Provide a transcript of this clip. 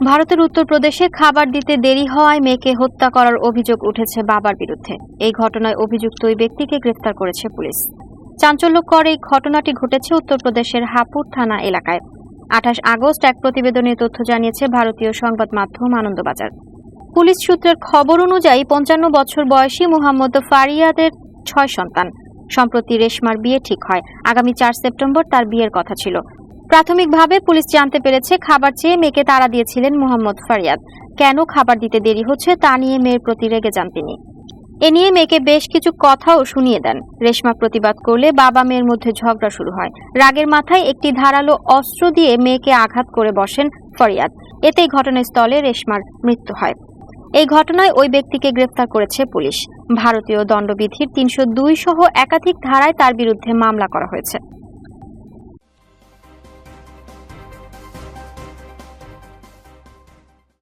ভারতের উত্তরপ্রদেশে খাবার দিতে দেরি হওয়ায় মেয়েকে হত্যা করার অভিযোগ উঠেছে বাবার বিরুদ্ধে। এই ঘটনায় অভিযুক্ত ওই ব্যক্তিকে গ্রেফতার করেছে পুলিশ। চাঞ্চল্যকর এই ঘটনাটি ঘটেছে উত্তরপ্রদেশের হাপুর থানা এলাকায়। আঠাশ আগস্ট এক প্রতিবেদনে তথ্য জানিয়েছে ভারতীয় সংবাদ মাধ্যম আনন্দবাজার। পুলিশ সূত্রের খবর অনুযায়ী পঞ্চান্ন বছর বয়সী মুহাম্মদ ফারিয়াদের ছয় সন্তান। সম্প্রতি রেশমার বিয়ে ঠিক হয়। আগামী চার সেপ্টেম্বর তার বিয়ের কথা ছিল। প্রাথমিকভাবে পুলিশ জানতে পেরেছে খাবার চেয়ে মেয়েকে তাড়া দিয়েছিলেন মোহাম্মদ ফারিয়াদ। কেন খাবার দিতে দেরি হচ্ছে তা নিয়ে মেয়ের প্রতি রেগে যান তিনি। এ নিয়ে মেয়েকে বেশ কিছু কথাও শুনিয়ে দেন। রেশমা প্রতিবাদ করলে বাবা মেয়ের মধ্যে ঝগড়া শুরু হয়। রাগের মাথায় একটি ধারালো অস্ত্র দিয়ে মেয়েকে আঘাত করে বসেন ফরিয়াদ। এতেই ঘটনাস্থলে রেশমার মৃত্যু হয়। এই ঘটনায় ওই ব্যক্তিকে গ্রেফতার করেছে পুলিশ। ভারতীয় দণ্ডবিধির তিনশো দুই সহ একাধিক ধারায় তার বিরুদ্ধে মামলা করা হয়েছে।